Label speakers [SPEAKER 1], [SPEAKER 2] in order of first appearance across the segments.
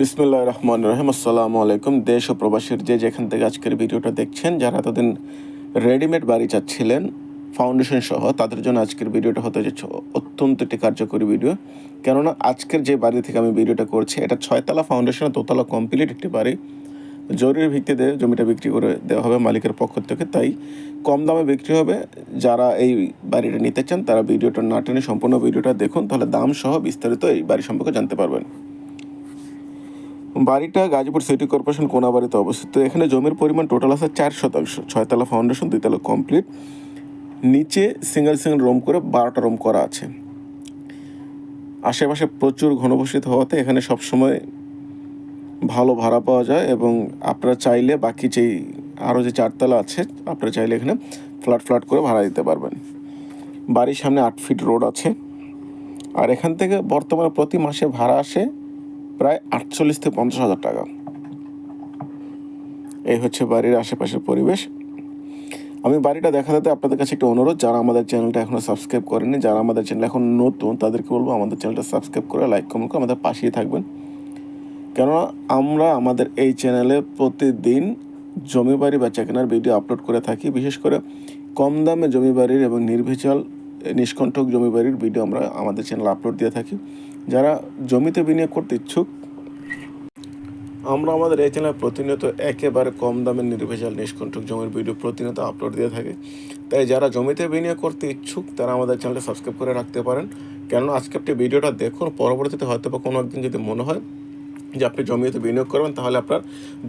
[SPEAKER 1] বিসমুল্লাহ রহমান রহিম। আসসালামু আলাইকুম দেশ ও প্রবাসীর যে যেখান থেকে আজকের ভিডিওটা দেখছেন, যারা এতদিন রেডিমেড বাড়ি চাচ্ছিলেন ফাউন্ডেশন সহ, তাদের জন্য আজকের ভিডিওটা হতে যাচ্ছে অত্যন্ত একটি কার্যকরী ভিডিও। কেননা আজকের যে বাড়ি থেকে আমি ভিডিওটা করছি, এটা ছয়তলা ফাউন্ডেশন দোতলা কমপ্লিট একটি বাড়ি। জরুরি ভিত্তিতে জমিটা বিক্রি করে দেওয়া হবে মালিকের পক্ষ থেকে, তাই কম দামে বিক্রি হবে। যারা এই বাড়িটা নিতে চান, তারা ভিডিওটা না টেনে সম্পূর্ণ ভিডিওটা দেখুন, তাহলে দাম সহ বিস্তারিত এই বাড়ি সম্পর্কে জানতে পারবেন। বাড়িটা গাজীপুর সিটি কর্পোরেশন কোনাবাড়িতে অবস্থিত। এখানে জমির পরিমাণ টোটাল আছে চার শতাংশ, ছয়তলা ফাউন্ডেশন দুইতলা কমপ্লিট নিচে সিঙ্গেল সিঙ্গেল রুম করে বারোটা রুম করা আছে। আশেপাশে প্রচুর ঘনবসতিত হওয়াতে এখানে সবসময় ভালো ভাড়া পাওয়া যায় এবং আপনারা চাইলে বাকি যেই আরও যে চারতলা আছে, আপনারা চাইলে এখানে ফ্ল্যাট ফ্ল্যাট করে ভাড়া দিতে পারবেন। বাড়ির সামনে আট ফিট রোড আছে। আর এখান থেকে বর্তমানে প্রতি মাসে ভাড়া আসে প্রায় আটচল্লিশ থেকে পঞ্চাশ হাজার টাকা। এই হচ্ছে বাড়ির আশেপাশের পরিবেশ। আমি বাড়িটা দেখা দেখাতে আপনাদের কাছে একটা অনুরোধ, যারা আমাদের চ্যানেলটা এখনও সাবস্ক্রাইব করেনি যারা আমাদের চ্যানেল এখন নতুন, তাদেরকে বলব আমাদের চ্যানেলটা সাবস্ক্রাইব করে, লাইক, কমেন্ট করে আমাদের পাশেই থাকবেন। কেননা আমরা আমাদের এই চ্যানেলে প্রতিদিন জমি বাড়ি বা কেনার ভিডিও আপলোড করে থাকি। বিশেষ করে কম দামে জমি বাড়ির এবং নির্ভেজাল নিষ্কণ্ঠক জমি বাড়ির ভিডিও আমরা আমাদের চ্যানেলে আপলোড দিয়ে থাকি। যারা জমিতে বিনিয়োগ করতে ইচ্ছুক। আমরা আমাদের এই চ্যানেলে প্রতিনিয়ত একেবারে কম দামের নির্ভেজাল নিষ্কণ্ঠক জমির ভিডিও প্রতিনিয়ত আপলোড দিয়ে থাকে। তাই যারা জমিতে বিনিয়োগ করতে ইচ্ছুক, তারা আমাদের চ্যানেলটা সাবস্ক্রাইব করে রাখতে পারেন। কেননা আজকে আপনি ভিডিওটা দেখুন, পরবর্তীতে হয়তো বা কোনো একদিন যদি মনে হয় যে আপনি জমিতে বিনিয়োগ করবেন, তাহলে আপনার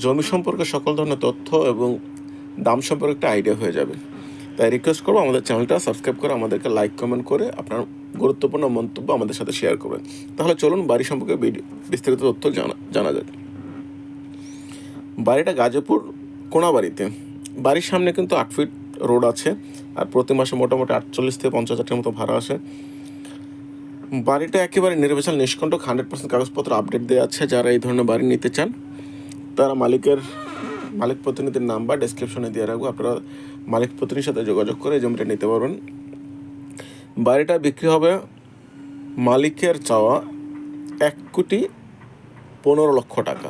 [SPEAKER 1] জমি সম্পর্কে সকল ধরনের তথ্য এবং দাম সম্পর্কে একটা আইডিয়া হয়ে যাবে। তাই রিকোয়েস্ট করব আমাদের চ্যানেলটা সাবস্ক্রাইব করে আমাদেরকে লাইক কমেন্ট করে আপনার গুরুত্বপূর্ণ মন্তব্য আমাদের সাথে শেয়ার করবেন। তাহলে চলুন বাড়ি সম্পর্কে বিস্তারিত তথ্য জানা জানা যাক। বাড়িটা গাজীপুর কোনাবাড়িতে। বাড়ির সামনে কিন্তু আট ফিট রোড আছে আর প্রতি মাসে মোটামুটি আটচল্লিশ থেকে পঞ্চাশ হাজার মতো ভাড়া আসে। বাড়িটা একেবারে নির্বাচন নিষ্কণ্ঠ হান্ড্রেড পার্সেন্ট কাগজপত্র আপডেট দেওয়া আছে। যারা এই ধরনের বাড়ি নিতে চান, তারা মালিকের, মালিক প্রতিনিধির নাম্বার ডেসক্রিপশনে দিয়ে রাখব। আপনারা মালিক প্রতিনিধির সাথে যোগাযোগ করে জমিটা নিতে পারবেন। বাড়িটা বিক্রি হবে মালিকের চাওয়া এক কোটি পনেরো লক্ষ টাকা।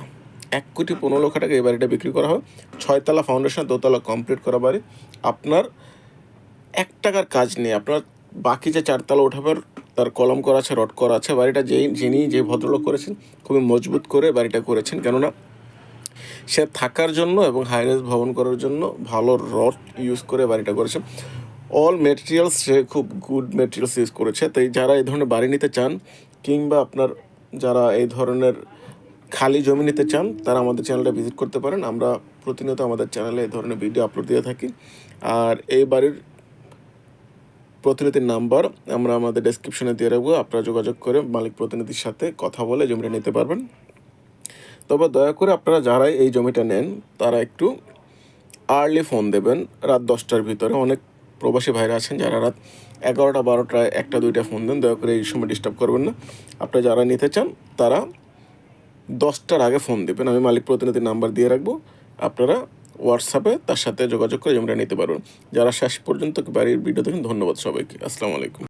[SPEAKER 1] এক কোটি পনেরো লক্ষ টাকা এই বাড়িটা বিক্রি করা হয়। ছয়তলা ফাউন্ডেশন দোতলা কমপ্লিট করা বাড়ি। আপনার এক টাকার কাজ নেই। আপনার বাকি যে চারতলা উঠাবার তার কলম করা আছে, রড করা আছে, বাড়িটা যেই, যিনি যে ভদ্রলোক করেছেন, খুবই মজবুত করে বাড়িটা করেছেন। কেননা সে থাকার জন্য এবং হাইরেজ ভবন করার জন্য ভালো রড ইউজ করে বাড়িটা করেছে অল মেটেরিয়ালস সে খুব গুড মেটেরিয়ালস ইউজ করেছে। তাই যারা এই ধরনের বাড়ি নিতে চান, কিংবা আপনার যারা এই ধরনের খালি জমি নিতে চান, তারা আমাদের চ্যানেলটা ভিজিট করতে পারেন। আমরা প্রতিনিয়ত আমাদের চ্যানেলে এই ধরনের ভিডিও আপলোড দিয়ে থাকি। আর এই বাড়ির প্রতিনিধির নাম্বার আমরা আমাদের ডেসক্রিপশনে দিয়ে রাখব। আপনারা যোগাযোগ করে মালিক প্রতিনিধির সাথে কথা বলে জমিটা নিতে পারবেন। তবে দয়া করে আপনারা যারাই এই জমিটা নেন, তারা একটু আর্লি ফোন দেবেন, রাত দশটার ভিতরে। অনেক প্রবাসী ভাইরা আছেন যারা রাত এগারোটা বারোটা একটা দুইটা ফোন দেন, দয়া করে এই সময় ডিস্টার্ব করবেন না। আপনারা যারা নিতে চান, তারা দশটার আগে ফোন দেবেন। আমি মালিক প্রতিনিধির নাম্বার দিয়ে রাখব। আপনারা হোয়াটসঅ্যাপে তার সাথে যোগাযোগ করে জমিটা নিতে পারবেন। যারা শেষ পর্যন্ত বাড়ির ভিডিও দেখেন, ধন্যবাদ সবাইকে। আসসালামু আলাইকুম।